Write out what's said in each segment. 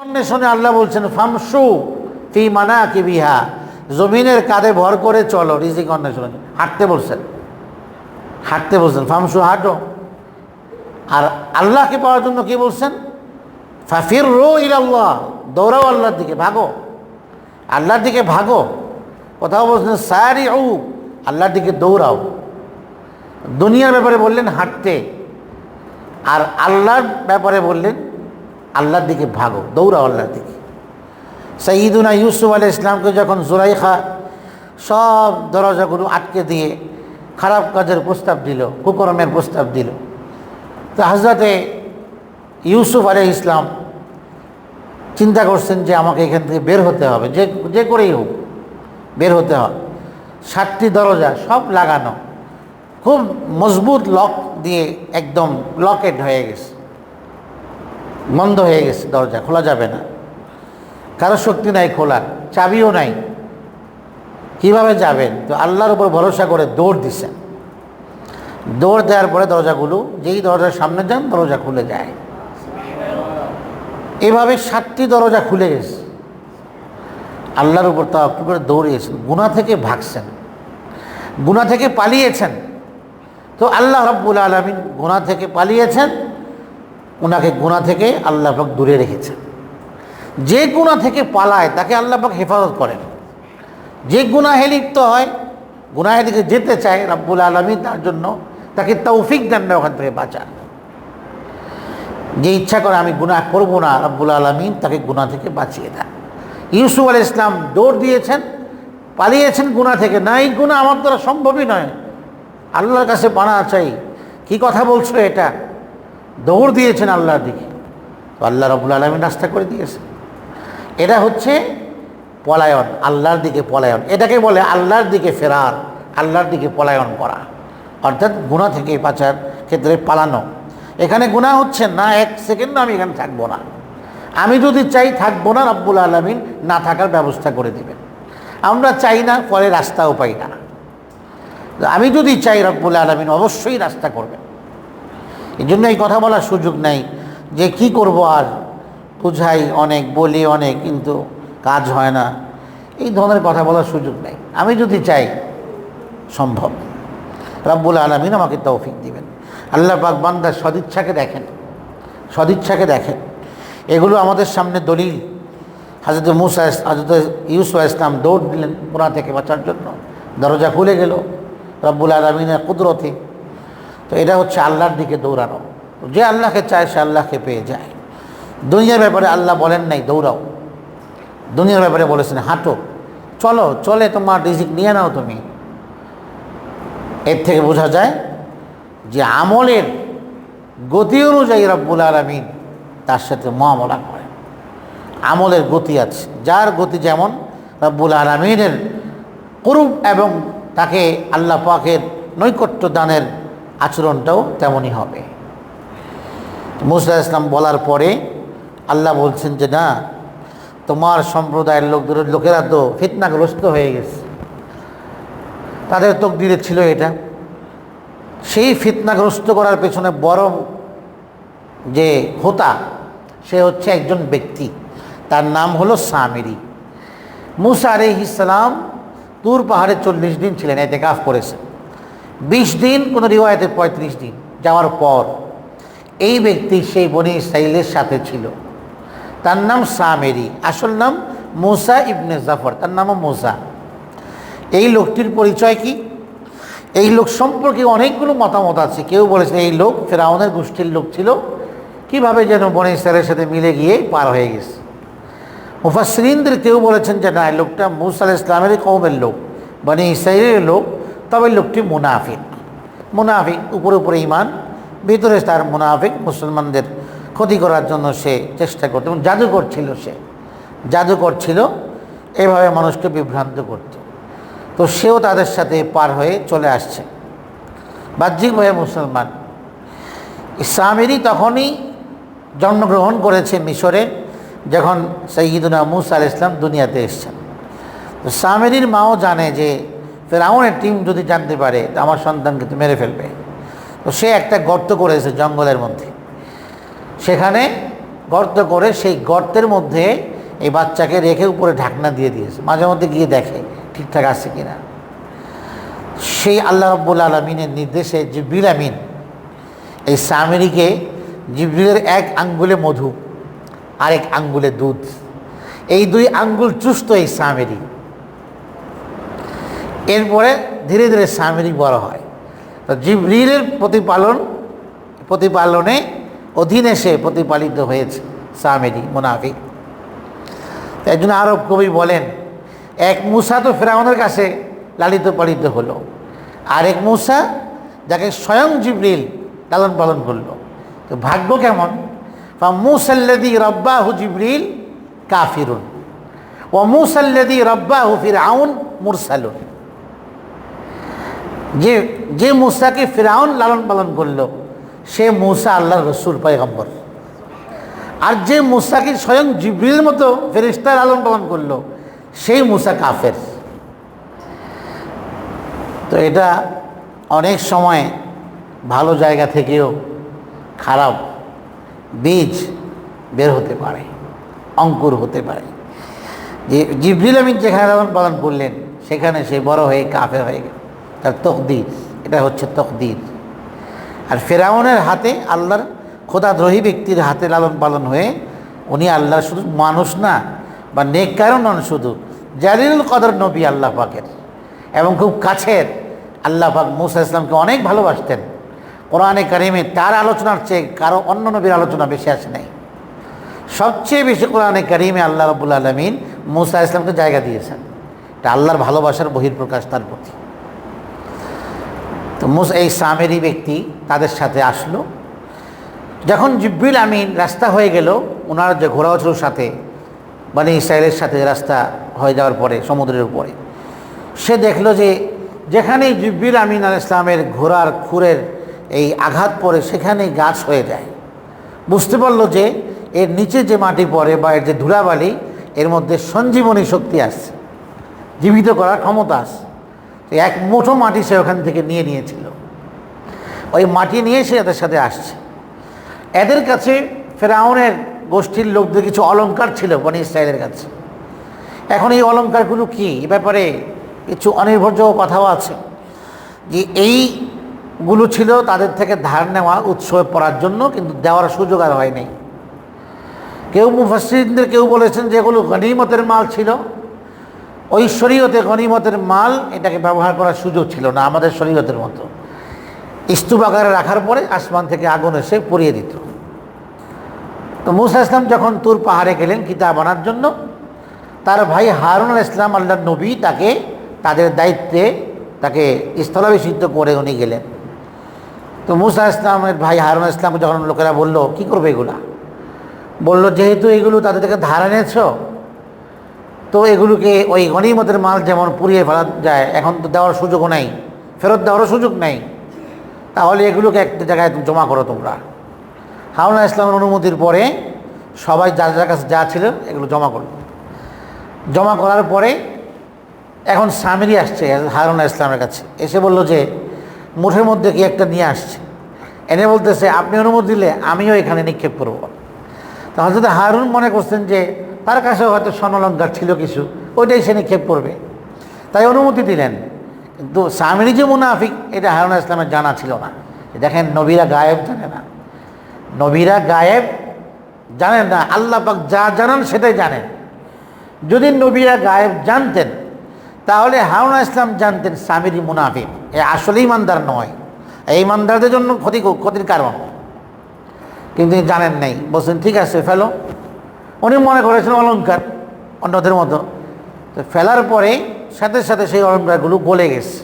অন্বেষণে আল্লাহ বলছেন ফামসু ফি মানা কি বিহা। জমিনের কাঁধে ভর করে চলো, রিজিক অন্বেষণে হাঁটতে বলছেন। হাঁটতে বলছেন ফামসু হাঁটো। আর আল্লাহকে পাওয়ার জন্য কি বলছেন? ফাফির রো ইল্লাহ দৌড়াও আল্লাহর দিকে, ভাগো। আল্লাহর দিকে ভাগো। কোথাও বলছেন সারি উ আল্লাহর দিকে দৌড়াও। দুনিয়ার ব্যাপারে বললেন, হাঁটতে। আর আল্লাহর ব্যাপারে বললেন আল্লাহর দিকে ভাগো, দৌড়াও আল্লাহর দিকে। সঈদুনা ইউসুফ আলী ইসলামকে যখন জোরাইখা সব দরজাগুলো আটকে দিয়ে খারাপ কাজের প্রস্তাব দিল, কুকরমের প্রস্তাব দিল, তো হাজরতে ইউসুফ আলী ইসলাম চিন্তা করছেন যে আমাকে এখান থেকে বের হতে হবে, যে যে করেই হোক, বের হতে হবে। সাতটি দরজা সব লাগানো, খুব মজবুত লক দিয়ে একদম লকেট হয়ে গেছে। বন্ধ হয়ে গেছে, দরজা খোলা যাবে না। কারও শক্তি নাই খোলার, চাবিও নাই। কীভাবে যাবেন? তো আল্লাহর উপর ভরসা করে দৌড় দিছেন। দৌড় দেওয়ার পরে দরজাগুলো, যেই দরজার সামনে যান, দরজা খুলে যায়। এভাবে সাতটি দরজা খুলে গেছে। আল্লাহর উপর তাওয়াক্কুল করে দৌড়িয়েছেন গুণা থেকে ভাগছেন গুণা থেকে পালিয়েছেন। তো আল্লাহ রব্বুল আলমিন গুণা থেকে পালিয়েছেন ওনাকে গুণা থেকে আল্লাহ পাক দূরে রেখেছেন। যে গুণা থেকে পালায়, তাকে আল্লাহ পাক হেফাজত করেন। যে গুনাহে লিপ্ত হয়, গুনাহের দিকে যেতে চায় রব্বুল আলমিন, তার জন্য তাকে তৌফিক দেন না ওখান থেকে বাঁচান যে ইচ্ছা করে আমি গুনাহ করব না, রব্বুল আলমিন তাকে গুনাহ থেকে বাঁচিয়ে দেন। ইউসুফ আল ইসলাম দৌড় দিয়েছেন, পালিয়েছেন গুনাহ থেকে। না এই গুণা আমার দ্বারা সম্ভবই নয়। আল্লাহর কাছে বানা চাই। কি কথা বলছো এটা? দৌড় দিয়েছেন আল্লাহর দিকে। তো আল্লাহ রবুল আলমিন রাস্তা করে দিয়েছে এটা হচ্ছে পলায়ন, আল্লাহর দিকে পলায়ন। এটাকে বলে আল্লাহর দিকে ফেরার, আল্লাহর দিকে পলায়ন করা। অর্থাৎ গুণা থেকে বাঁচার ক্ষেত্রে পালানো। এখানে গুণা হচ্ছে, না এক সেকেন্ড আমি এখানে থাকব না। আমি যদি চাই থাকব না রব্বুল আলমিন, না থাকার ব্যবস্থা করে দেবেন। আমরা চাই না, পরে রাস্তাও পাই না। আমি যদি চাই রব্বুল আলমিন, অবশ্যই রাস্তা করবেন। এই জন্য এই কথা বলার সুযোগ নেই যে কি করব আর বুঝাই অনেক, বলি অনেক, কিন্তু কাজ হয় না। এই ধরনের কথা বলার সুযোগ নেই। আমি যদি চাই, সম্ভব। রব্বুল আলমিন আমাকে তৌফিক দিবেন। আল্লাহ পাক বান্দার সদিচ্ছাকে দেখেন সদিচ্ছাকে দেখেন। এগুলো আমাদের সামনে দলিল। হাজরত মুসা হাজরত ইউসুফ ইসলাম দৌড় দিলেন পুরা থেকে বাঁচার জন্য। দরজা খুলে গেল। রব্বুল আলমিনের কুদরতে তো এটা হচ্ছে আল্লাহর দিকে দৌড়ানো। যে আল্লাহকে চায়, সে আল্লাহকে পেয়ে যায়। দুনিয়ার ব্যাপারে আল্লাহ বলেন নাই, দৌড়াও। দুনিয়ার ব্যাপারে বলেছেন, হাঁটো। চলো, চলে তোমার রিজিক নিয়ে নাও তুমি। এর থেকে বোঝা যায় যে আমলের গতি অনুযায়ী রব্বুল আলমিন তার সাথে মহামলা করে আমলের গতি আছে। যার গতি যেমন রব্বুল আলমিনের করুপ এবং তাকে আল্লাহ পাকের নৈকট্য দানের আচরণটাও তেমনই হবে। মুসা ইসলাম বলার পরে আল্লাহ বলছেন যে, না, তোমার সম্প্রদায়ের লোকদের, লোকেরা তো ফিতনাগ্রস্ত হয়ে গেছে। তাদের তকদিরে ছিল এটা। সেই ফিতনাগ্রস্ত করার পেছনে বড় যে হোতা, সে হচ্ছে একজন ব্যক্তি। তার নাম হলো সামিরি। মুসা আলি ইসলাম তুর পাহাড়ে চল্লিশ দিন ছিলেন এতে কাফ করেছেন। বিশ দিন, কোনো রিওয়ায়তে পঁয়ত্রিশ দিন যাওয়ার পর এই ব্যক্তি সেই বনি ইসরাইলের সাথে ছিল। তার নাম সামেরি, আসল নাম মোসা ইবনে জাফর, তার নামও মোসা। এই লোকটির পরিচয় কি? এই লোক সম্পর্কে অনেকগুলো মতামত আছে। কেউ বলেছে এই লোক ফেরাউনের গোষ্ঠীর লোক ছিল। কীভাবে যেন বনি ইসরায়েলের সাথে মিলে গিয়ে পার হয়ে গেছে। মুফাসরিনদের কেউ বলেছেন যে না লোকটা মুসা আল ইসলামের কৌমের লোক, বনে ইসরায়েলের লোক। তবে লোকটি মুনাফিক। মুনাফিক উপরে উপরে ইমান ভিতরে তার মুনাফিক মুসলমানদের ক্ষতি করার জন্য সে চেষ্টা করত এবং জাদুকর ছিল সে। জাদুকর ছিল, এভাবে মানুষকে বিভ্রান্ত করত। তো সেও তাদের সাথে পার হয়ে চলে আসছে। বাহ্যিকভাবে মুসলমান। ইসলামেরই তখনই জন্মগ্রহণ করেছে মিশরে, যখন সঈদুনা মুসা আল ইসলাম দুনিয়াতে এসছেন। তো সামেরির মাও জানে যে ফেরাউনের টিম যদি জানতে পারে তো আমার সন্তানকে তো মেরে ফেলবে। তো সে একটা গর্ত করেছে জঙ্গলের মধ্যে। সেখানে গর্ত করে সেই গর্তের মধ্যে এই বাচ্চাকে রেখে উপরে ঢাকনা দিয়ে দিয়েছে। মাঝে মধ্যে গিয়ে দেখে ঠিকঠাক আছে কিনা। সেই আল্লাহ রব্বুল আলমিনের নির্দেশে জিব্রিল আমিন, এই সামেরিকে জিব্রিলের এক আঙ্গুলে মধু, আরেক আঙ্গুলে দুধ, এই দুই আঙ্গুল চুস্ত এই সামেরি এরপরে ধীরে ধীরে সামেরি বড় হয়। তো জিব্রিলের প্রতিপালন, প্রতিপালনে অধীনে সে প্রতিপালিত হয়েছে সামেরি মুনাফিক। জন্য আরব কবি বলেন, এক মুসা তো ফেরাউনের কাছে লালিত পালিত হলো আর এক মুসা যাকে স্বয়ং জিব্রিল লালন পালন করল। তো ভাগ্য কেমন? বা মুসাল্লাদি রব্বাহু জিব্রিল কাফিরুন ও মুসাল্লাদি রব্বাহু ফির আউন মুরসালুন। যে যে মুসাকে ফিরাউন লালন পালন করল, সে মুসা আল্লাহর রসুল, পয়গম্বর। আর যে মুসাকে স্বয়ং জিব্রিলের মতো ফেরিস্তা লালন পালন করল সেই মুসা কাফের। তো এটা অনেক সময় ভালো জায়গা থেকেও খারাপ বীজ বের হতে পারে, অঙ্কুর হতে পারে। যে জিব্রিল আমিন যেখানে লালন পালন করলেন, সেখানে সে বড় হয়ে কাফের হয়ে গেল। তার তকদির, এটা হচ্ছে তকদির। আর ফেরাউনের হাতে আল্লাহর খোদাদ্রোহী ব্যক্তির হাতে লালন পালন হয়ে উনি আল্লাহর শুধু মানুষ না, বা নেককারও নন শুধু, জালিলুল কদর নবী আল্লাহ পাকের এবং খুব কাছের আল্লাহ পাক মুসা ইসলামকে অনেক ভালোবাসতেন। কোরআনে কারিমে তার আলোচনার চেয়ে কারও অন্য নবীর আলোচনা বেশি আসে নাই। সবচেয়ে বেশি কোরআনে কারিমে আল্লাহ রবুল আলমিন মুসা ইসলামকে জায়গা দিয়েছেন। এটা আল্লাহর ভালোবাসার বহির্প্রকাশ তার প্রতি। মুস এই সামেরি ব্যক্তি তাদের সাথে আসলো। যখন জিব্বিল আমিন রাস্তা হয়ে গেল ওনার যে ঘোড়া ছিল সাথে মানে ইসরায়েলের সাথে রাস্তা হয়ে যাওয়ার পরে, সমুদ্রের উপরে, সে দেখল যে যেখানেই জিব্বিল আমিন আল ইসলামের ঘোড়ার খুরের এই আঘাত পড়ে সেখানেই গাছ হয়ে যায়। বুঝতে পারল যে এর নিচে যে মাটি পড়ে বা এর যে ধুলাবালি, এর মধ্যে সঞ্জীবনী শক্তি আসছে জীবিত করার ক্ষমতা আছে। এক মুঠো মাটি সে ওখান থেকে নিয়ে নিয়েছিল। ওই মাটি নিয়ে সে এদের সাথে আসছে। এদের কাছে ফেরাউনের গোষ্ঠীর লোকদের কিছু অলংকার ছিল বনি ইসরায়েলের কাছে। এখন এই অলঙ্কারগুলো কি? এ ব্যাপারে কিছু অনির্ভরযোগ্য কথাও আছে। যে এইগুলো ছিল তাদের থেকে ধার নেওয়া, উৎসবে পড়ার জন্য, কিন্তু দেওয়ার সুযোগ আর হয়নি কেউ মুফাসিনদের কেউ বলেছেন যে এগুলো গনিমতের মাল ছিল। ওই শরীয়তে গনিমতের মাল এটাকে ব্যবহার করার সুযোগ ছিল না, আমাদের শরীয়তের মতো। স্তূপ আকারে রাখার পরে আসমান থেকে আগুন এসে পরিয়ে দিত। তো মুসা ইসলাম যখন তুর পাহাড়ে গেলেন কিতাব আনার জন্য, তার ভাই হারুন আল ইসলাম আল্লাহ নবী তাকে, তাদের দায়িত্বে তাকে স্থলাভিষিক্ত করে উনি গেলেন। তো মুসা ইসলামের ভাই হারুন ইসলাম যখন লোকেরা বলল, কি করবে এগুলা? বলল, যেহেতু এগুলো তাদের থেকে ধার এনেছ তো এগুলোকে ওই গণিমতের মাল যেমন পুড়িয়ে ফেলা যায়, এখন তো দেওয়ার সুযোগও নাই, ফেরত দেওয়ারও সুযোগ নেই। তাহলে এগুলোকে একটা জায়গায় জমা করো তোমরা। হাওনা ইসলামের অনুমতির পরে সবাই যার যার কাছে যা ছিল এগুলো জমা করল। জমা করার পরে এখন স্বামীরই আসছে হারুনা ইসলামের কাছে। এসে বলল যে, মুঠের মধ্যে কি একটা নিয়ে আসছে? এনে বলতেছে, আপনি অনুমতি দিলে আমিও এখানে নিক্ষেপ করব। তাহলে যদি হারুন মনে করছেন যে তার কাছে হয়তো স্বর্ণলঙ্কার ছিল কিছু, ওইটাই সে নিক্ষেপ করবে। তাই অনুমতি দিলেন। কিন্তু স্বামীর যে মুনাফিক, এটা হারুন ইসলামের জানা ছিল না। দেখেন, নবীরা গায়েব জানে না। নবীরা গায়েব জানেন না, আল্লাহ পাক যা জানান সেটাই জানেন। যদি নবীরা গায়েব জানতেন, তাহলে হারুনা ইসলাম জানতেন স্বামীরই মুনাফিক। এ আসলে ইমানদার নয়। এই ইমানদারদের জন্য ক্ষতি, ক্ষতির কারণ। কিন্তু জানেন নাই। বলছেন, ঠিক আছে, ফেলো। উনি মনে করেছেন অলঙ্কার অন্যদের মতো। তো ফেলার পরে সাথে সাথে সেই অলঙ্কারগুলো গলে গেছে।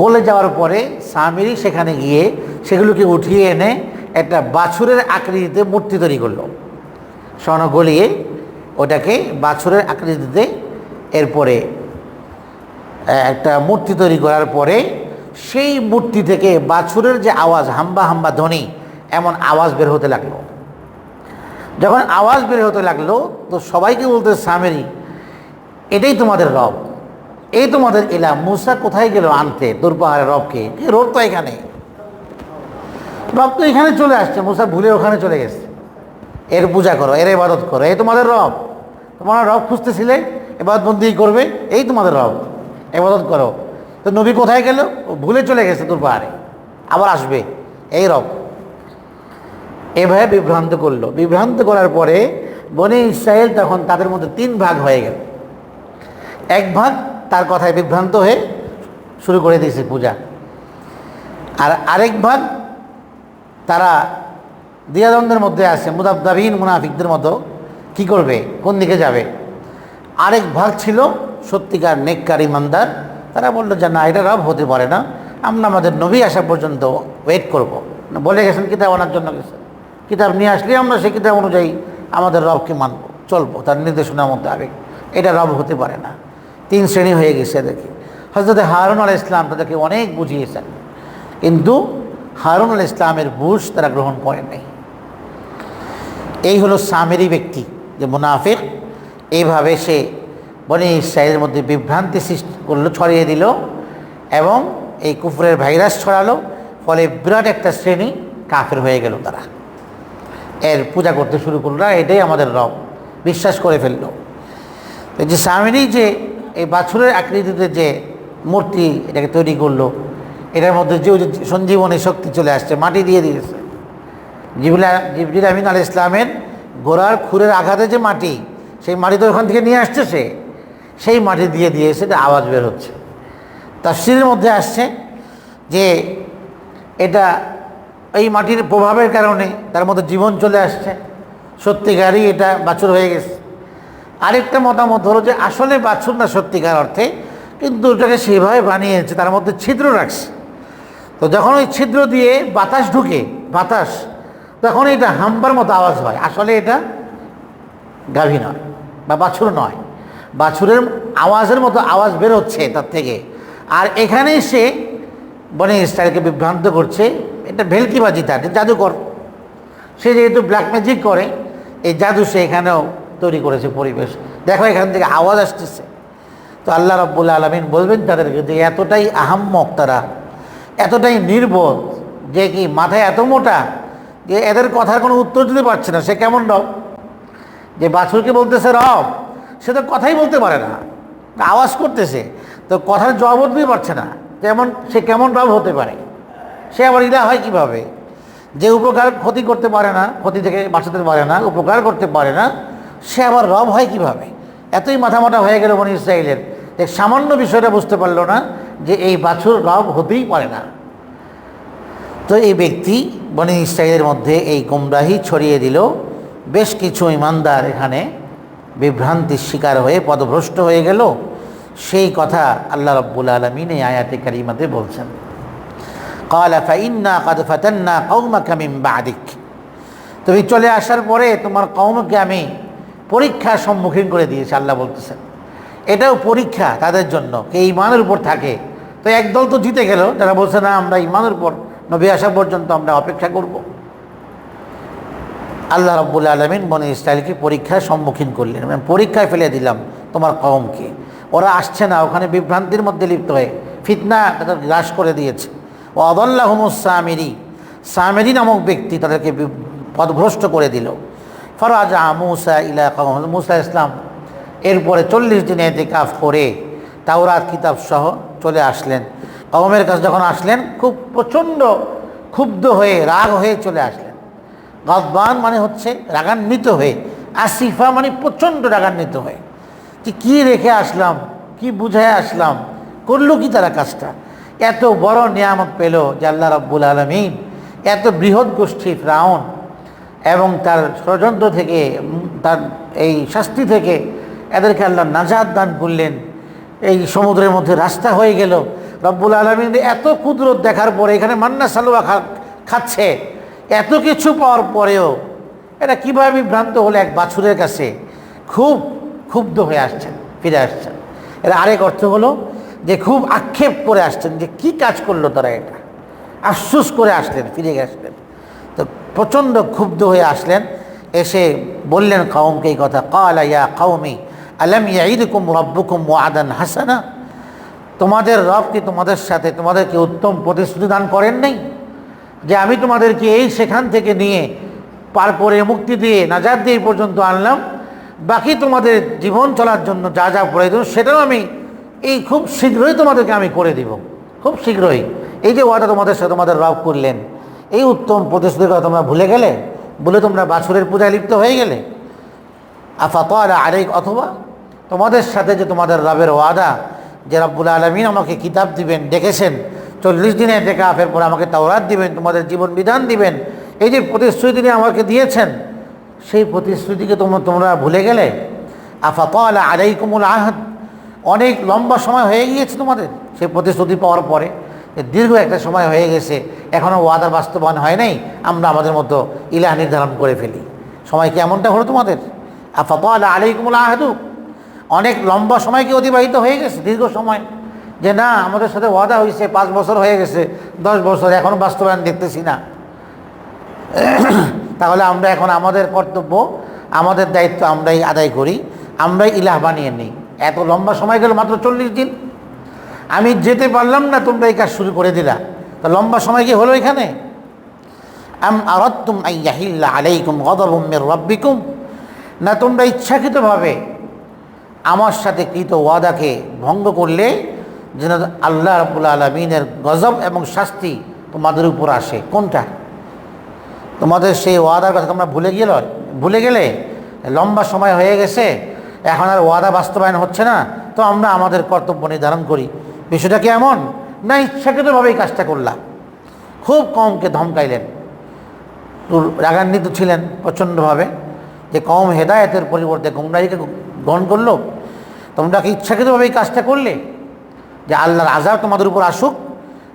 গলে যাওয়ার পরে স্বামীরই সেখানে গিয়ে সেগুলোকে উঠিয়ে এনে একটা বাছুরের আকৃতিতে মূর্তি তৈরি করল। স্বর্ণ গলিয়ে ওটাকে বাছুরের আকৃতিতে এরপরে একটা মূর্তি তৈরি করার পরে সেই মূর্তি থেকে বাছুরের যে আওয়াজ, হাম্বা হাম্বা ধ্বনি, এমন আওয়াজ বের হতে লাগল। যখন আওয়াজ বের হতে লাগল, তো সবাইকে বলতে সামেরি, এটাই তোমাদের রব। এই তোমাদের এলা, মুসা কোথায় গেল আনতে দুর্পাহাড়ের রবকে? রব তো এখানে। রব তো এখানে চলে আসছে, মুসা ভুলে ওখানে চলে গেছে। এর পূজা করো, এর ইবাদত করো, এই তোমাদের রব। তোমরা রব খুঁজতেছিলে এবার বন্দি করবে, এই তোমাদের রব। এবাদত করো। তো নবী কোথায় গেল? ভুলে চলে গেছে তোর পাহাড়ে আবার আসবে, এই রব। এভাবে বিভ্রান্ত করল। বিভ্রান্ত করার পরে বনে ইসরায়েল তখন তাদের মধ্যে তিন ভাগ হয়ে গেল। এক ভাগ তার কথায় বিভ্রান্ত হয়ে শুরু করে দিয়েছে পূজা। আর আরেক ভাগ তারা দ্বিধাদ্বন্দ্বের মধ্যে আছে, মুদাবদাবিহীন মুনাফিকদের মতো। কি করবে? কোন দিকে যাবে? আরেক ভাগ ছিল সত্যিকার নেককার ইমানদার। তারা বলল যে, না, এটা রব হতে পারে না। আমরা আমাদের নবী আসা পর্যন্ত ওয়েট করব। বলে গেছেন কিতাব আনার জন্য গেছেন। কিতাব নিয়ে আসলে আমরা সেই কিতাব অনুযায়ী আমাদের রবকে মানব। চলবো, তার নির্দেশনার মধ্যে আবেগ এটা রব হতে পারে না। তিন শ্রেণি হয়ে গেছে এদেরকে হজরত হারুন আল ইসলাম তাদেরকে অনেক বুঝিয়েছেন। কিন্তু হারুন আল ইসলামের বুঝ তারা গ্রহণ করেন নাই। এই হলো সামেরি ব্যক্তি, যে মুনাফিক। এইভাবে সে বনে ইসরায়েলের মধ্যে বিভ্রান্তি সৃষ্টি করল, ছড়িয়ে দিল এবং এই কুফরের ভাইরাস ছড়ালো। ফলে বিরাট একটা শ্রেণি কাফের হয়ে গেল তারা। এর পূজা করতে শুরু করল এটাই আমাদের রব বিশ্বাস করে ফেলল। যে সামিরি যে এই বাছুরের আকৃতিতে যে মূর্তি এটাকে তৈরি করল, এটার মধ্যে যে সঞ্জীবনী শক্তি চলে আসছে, মাটি দিয়ে দিয়েছে। জিবুল জিবরিল আমিন আল ইসলামের গোড়ার খুরের আঘাতে যে মাটি, সেই মাটি তো ওখান থেকে নিয়ে আসছে সে, সেই মাটি দিয়ে দিয়েছে এটা আওয়াজ বের হচ্ছে। তাফসিরের মধ্যে আসছে যে এটা এই মাটির প্রভাবের কারণে তার মধ্যে জীবন চলে আসছে। সত্যিকারই এটা বাছুর হয়ে গেছে। আরেকটা মতামত হলো যে আসলে বাছুর না সত্যিকার অর্থে, কিন্তু ওটাকে সেভাবে বানিয়েছে, তার মধ্যে ছিদ্র রাখছে। তো যখন ওই ছিদ্র দিয়ে বাতাস ঢুকে, বাতাস, তখন এটা হাম্বার মতো আওয়াজ হয়। আসলে এটা গাভী নয় বা বাছুর নয়। বাছুরের আওয়াজের মতো আওয়াজ বেরোচ্ছে তার থেকে। আর এখানেই সে বনে ইসরায়েলকে বিভ্রান্ত করছে এটা ভেলকিবাজি তার জাদুকর। সে যেহেতু ব্ল্যাক ম্যাজিক করে, এই জাদু সে এখানেও তৈরি করেছে পরিবেশ। দেখো এখান থেকে আওয়াজ আসতেছে। তো আল্লাহ রব্বুল আলমিন বলবেন তাদেরকে যে এতটাই আহাম্মক তারা, এতটাই নির্বোধ, যে কি মাথায় এত মোটা, যে এদের কথার কোনো উত্তর দিতে পারছে না। সে কেমন রব? যে বাছুরকে বলতেছে, রব, সে তো কথাই বলতে পারে না, আওয়াজ করতেছে, তো কথার জবাব দিতে পারছে না। যেমন সে কেমন রব হতে পারে? সে আবার ইলা হয় কীভাবে? যে উপকার ক্ষতি করতে পারে না, ক্ষতি থেকে বাঁচাতে পারে না, উপকার করতে পারে না, সে আবার রব হয় কীভাবে? এতই মাথামাথা হয়ে গেল মনে ইসরায়েলের যে সামান্য বিষয়টা বুঝতে পারল না যে এই বাছুর রব হতেই পারে না। তো এই ব্যক্তি বনি ইসরায়েলের মধ্যে এই গুমরাহি ছড়িয়ে দিল। বেশ কিছু ইমানদার এখানে বিভ্রান্তির শিকার হয়ে পদভ্রষ্ট হয়ে গেল। সেই কথা আল্লাহ রব্বুল আলমিন এই আয়াতে কারিমাতে বলছেন। কালা ফাইন্না কাদ ফাতান্না কৌমাকে আমি বাদিক তুমি চলে আসার পরে তোমার কৌমকে আমি পরীক্ষার সম্মুখীন করে দিয়েছি, আল্লাহ বলতেছেন। এটাও পরীক্ষা তাদের জন্য, কে ইমানের উপর থাকে। তো একদল তো জিতে গেল, যারা বলছে, না, আমরা ইমানের উপর, নবী আসা পর্যন্ত আমরা অপেক্ষা করব। আল্লাহ রব্বুল আলমিন মনে ইসরায়েলকে পরীক্ষার সম্মুখীন করলেন মানে পরীক্ষায় ফেলে দিলাম তোমার কমকে ওরা আসছে না, ওখানে বিভ্রান্তির মধ্যে লিপ্ত হয়ে, ফিতনা তাদের গ্রাস করে দিয়েছে। ও আদল্লাহমুস সামেরি। সামেরি নামক ব্যক্তি তাদেরকে পদভ্রষ্ট করে দিল। ফরাজা মুসা ইলা মুসা ইসলাম এরপরে চল্লিশ দিন এতে কাফ করে তাওরাত কিতাব সহ চলে আসলেন। কওমের কাছে যখন আসলেন, খুব প্রচণ্ড ক্ষুব্ধ হয়ে, রাগ হয়ে চলে আসলেন। গদবান মানে হচ্ছে রাগান্বিত হয়ে, আসিফা মানে প্রচণ্ড রাগান্বিত হয়ে। যে কী রেখে আসলাম, কি বুঝায় আসলাম, করল কি তারা কাজটা? এত বড় নিয়ামত পেল যে আল্লাহ রব্বুল আলমিন, এত বৃহৎ গোষ্ঠী ফ্রাউন এবং তার ষড়যন্ত্র থেকে, তার এই শাস্তি থেকে এদেরকে আল্লাহ নাজাদ দান করলেন। এই সমুদ্রের মধ্যে রাস্তা হয়ে গেল। রব্বুল আলমিন এত কুদরত দেখার পরে এখানে মান্না সালোয়া খাচ্ছে। এত কিছু পাওয়ার পরেও এটা কীভাবে বিভ্রান্ত হলো এক বাছুরের কাছে। খুব ক্ষুব্ধ হয়ে আসছেন, ফিরে আসছেন। এর আরেক অর্থ হলো যে খুব আক্ষেপ করে আসছেন যে কি কাজ করল তারা এটা। আফসুস করে আসলেন, ফিরে আসলেন তো প্রচণ্ড ক্ষুব্ধ হয়ে আসলেন, এসে বললেন কৌমকে এই কথা, কালা ইয়া কৌমি আলম ইয়াইদুকুম রব্বুকুম ওয়াদান হাসানা? তোমাদের রব কি তোমাদের সাথে তোমাদেরকে উত্তম প্রতিশ্রুতি দান করেন নাই? যে আমি তোমাদেরকে এই সেখান থেকে নিয়ে পার করে মুক্তি দিয়ে নাজাদ দিয়ে পর্যন্ত আনলাম, বাকি তোমাদের জীবন চলার জন্য যা যা প্রয়োজন সেটাও আমি এই খুব শীঘ্রই তোমাদেরকে আমি করে দিব। খুব শীঘ্রই। এই যে ওয়াদা তোমাদের সাথে তোমাদের রব করলেন, এই উত্তম প্রতিশ্রুতির কথা তোমরা ভুলে গেলে, বলে তোমরা বাছুরের পূজায় লিপ্ত হয়ে গেলে আফা আফাতলা আরেক অথবা তোমাদের সাথে যে তোমাদের রবের ওয়াদা, যে রব্বুল আলমিন আমাকে কিতাব দিবেন, ডেকেছেন, চল্লিশ দিনে ডেকে আফের পর আমাকে তাওরাত দিবেন, তোমাদের জীবন বিধান দিবেন, এই যে প্রতিশ্রুতি তিনি আমাকে দিয়েছেন, সেই প্রতিশ্রুতিকে তোমরা তোমরা ভুলে গেলে আফা আফাতলা আলাইকুমুল আহাদ অনেক লম্বা সময় হয়ে গিয়েছে তোমাদের। সেই প্রতিশ্রুতি পাওয়ার পরে দীর্ঘ একটা সময় হয়ে গেছে এখনও ওয়াদার বাস্তবায়ন হয় নাই, আমরা আমাদের মতো ইলাহ নির্ধারণ করে ফেলি। সময় কি এমনটা হলো তোমাদের? আফাতলা আলাইকুমুল আহাদু। অনেক লম্বা সময় কি অতিবাহিত হয়ে গেছে, দীর্ঘ সময়? যে না, আমাদের সাথে ওয়াদা হয়েছে, পাঁচ বছর হয়ে গেছে, দশ বছর এখনও বাস্তবায়ন দেখতেছি না। তাহলে আমরা এখন আমাদের কর্তব্য, আমাদের দায়িত্ব আমরাই আদায় করি, আমরাই ইলাহ বানিয়ে নিই। এত লম্বা সময় গেল মাত্র চল্লিশ দিন। আমি যেতে পারলাম না, তোমরা এই কাজ শুরু করে দিলা। তা লম্বা সময় কি হলো এখানে? আম না তোমরা ইচ্ছাকৃতভাবে আমার সাথে কৃত ওয়াদাকে ভঙ্গ করলে যেন আল্লাহ রাবুল আলমিনের গজব এবং শাস্তি তোমাদের উপর আসে। কোনটা? তোমাদের সেই ওয়াদার কথা তোমরা ভুলে গেল? ভুলে গেলে লম্বা সময় হয়ে গেছে। এখন আর ওয়াদা বাস্তবায়ন হচ্ছে না। তো আমরা আমাদের কর্তব্য নির্ধারণ করি। বিষয়টা কি এমন? না ইচ্ছাকৃতভাবেই কাজটা করলাম। খুব কমকে ধমকাইলেন। রাগান্বিত ছিলেন প্রচণ্ডভাবে যে কম হেদায়েতের পরিবর্তে গুমরাহিকে গ্রহণ করল। তোমরা কি ইচ্ছাকৃতভাবে এই কাজটা করলে? যে আল্লাহর আজাব তোমাদের উপর আসুক।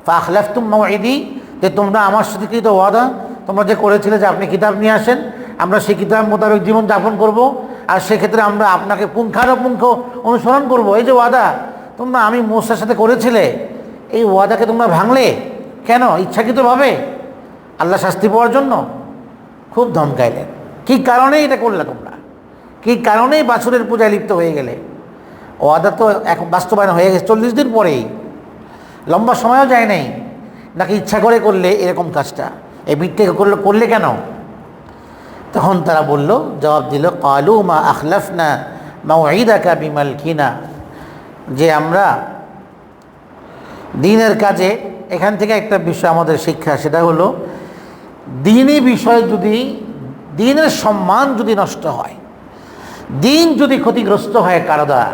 ফাখলাফতুম মাউইদি যে তোমরা আমার সাথে কৃত ওয়াদা। তোমরা যে করেছিলে যে আপনি কিতাব নিয়ে আসেন, আমরা সেই কিতাব মোতাবেক জীবন যাপন করব। আর সেক্ষেত্রে আমরা আপনাকে পুঙ্খানুপুঙ্খ অনুসরণ করব। এই যে ওয়াদা, তোমরা আমি মোসার সাথে করেছিলে, এই ওয়াদাকে তোমরা ভাঙলে কেন? ইচ্ছাকৃতভাবে? আল্লাহ শাস্তি পাওয়ার জন্য? খুব ধমকাইলেন। কী কারণে এটা করলে তোমরা? কী কারণেই বাছুরের পূজায় লিপ্ত হয়ে গেলে? ওয়াদা তো এখন বাস্তবায়ন হয়ে গেছে চল্লিশ দিন পরেই। লম্বা সময়ও যায় নাই। নাকি ইচ্ছা করে করলে এরকম কাজটা? এই মিথ্যে করলে করলে কেন? তখন তারা বলল, জবাব দিল, কালু মা আখলাফনা মা ওয়াইদাকা বিমাল কিনা যে আমরা দিনের কাজে এখান থেকে একটা বিষয় আমাদের শিক্ষা, সেটা হলো দিনই বিষয় যদি, দিনের সম্মান যদি নষ্ট হয়, দিন যদি ক্ষতিগ্রস্ত হয় কারও দ্বারা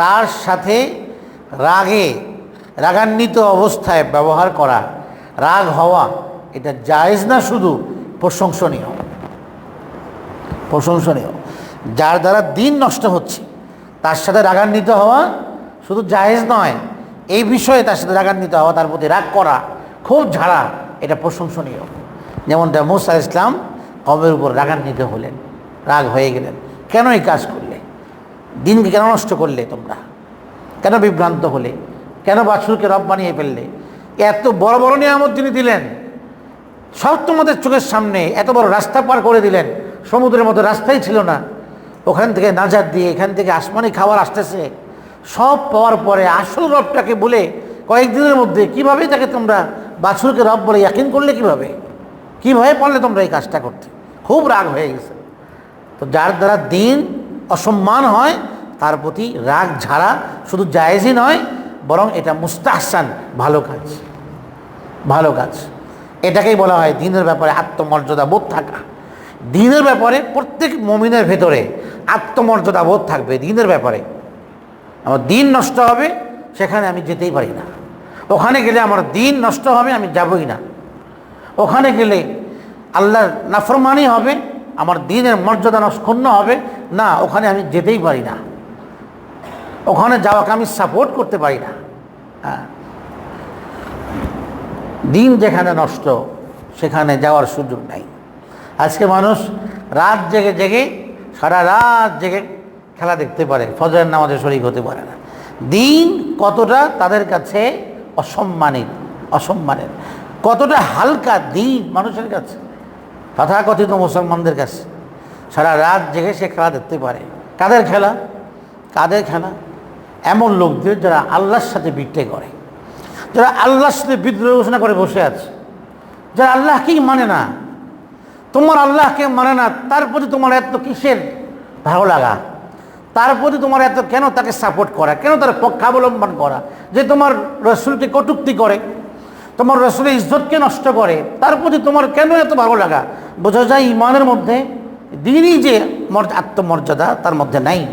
তার সাথে রাগে রাগান্বিত অবস্থায় ব্যবহার করা, রাগ হওয়া, এটা জায়েজ না, শুধু প্রশংসনীয়। প্রশংসনীয়। যার দ্বারা দিন নষ্ট হচ্ছে, তার সাথে রাগান্বিত হওয়া শুধু জায়েজ নয়, এই বিষয়ে তার সাথে রাগান্বিত হওয়া, তার প্রতি রাগ করা খুব ঝাড়া, এটা প্রশংসনীয়। যেমনটা মুসা ইসলাম কমের উপর রাগান্বিত হলেন, রাগ হয়ে গেলেন। কেন এই কাজ করলে? দিনকে কেন নষ্ট করলে তোমরা? কেন বিভ্রান্ত হলে? কেন বাছুরকে রব বানিয়ে ফেললে? এত বড় বড় নিয়ামত তিনি দিলেন। সব তোমাদের চোখের সামনে এত বড় রাস্তা পার করে দিলেন। সমুদ্রের মতো রাস্তাই ছিল না। ওখান থেকে নাজার দিয়ে এখান থেকে আসমানি খাবার আসতেছে। সব পাওয়ার পরে আসল রবটাকে বলে কয়েকদিনের মধ্যে কীভাবে তাকে তোমরা বাছুরকে রব বলে ইয়াকিন করলে কীভাবে? কীভাবে পারলে তোমরা এই কাজটা করতে? খুব রাগ হয়ে গেছে। তো যার দ্বারা দিন অসম্মান হয়, তার প্রতি রাগ ঝাড়া শুধু জায়েজই নয়, বরং এটা মুস্তাহসান, ভালো কাজ। ভালো কাজ। এটাকেই বলা হয় দিনের ব্যাপারে আত্মমর্যাদা বোধ থাকা। দিনের ব্যাপারে প্রত্যেক মমিনের ভেতরে আত্মমর্যাদা বোধ থাকবে দিনের ব্যাপারে। আমার দিন নষ্ট হবে, সেখানে আমি যেতেই পারি না। ওখানে গেলে আমার দিন নষ্ট হবে, আমি যাবই না। ওখানে গেলে আল্লাহর নাফরমানি হবে, আমার দিনের মর্যাদা নস্ক্ষুণ্ণ হবে, না, ওখানে আমি যেতেই পারি না। ওখানে যাওয়াকে আমি সাপোর্ট করতে পারি না। হ্যাঁ। দিন যেখানে নষ্ট, সেখানে যাওয়ার সুযোগ নাই। আজকে মানুষ রাত জেগে জেগে সারা রাত জেগে খেলা দেখতে পারে, ফজরের নামাজে শরিক হতে পারে না। দিন কতটা তাদের কাছে অসম্মানিত, অসম্মানের। কতটা হালকা দিন মানুষের কাছে। তথাকথিত মুসলমানদের কাছে। সারা রাত জেগে সে খেলা দেখতে পারে। কাদের খেলা? কাদের খেলা? এমন লোকদের যারা আল্লাহর সাথে বিট্টে করে। যারা আল্লাহর সাথে বিদ্রোহ ঘোষণা করে বসে আছে। যারা আল্লাহকেই মানে না। তোমার আল্লাহকে মানে না, তার প্রতি তোমার এত কিসের ভালো লাগা? তার প্রতি তোমার এত কেন তাকে সাপোর্ট করা? কেন তার পক্ষাবলম্বন করা? যে তোমার রসুলকে কটুক্তি করে, তোমার রসুলের ইজ্জতকে নষ্ট করে, তার প্রতি তোমার কেন এত ভালো লাগা? বোঝা যায় ইমানের মধ্যে দিনই যে মর্য- আত্মমর্যাদা তার মধ্যে নাই।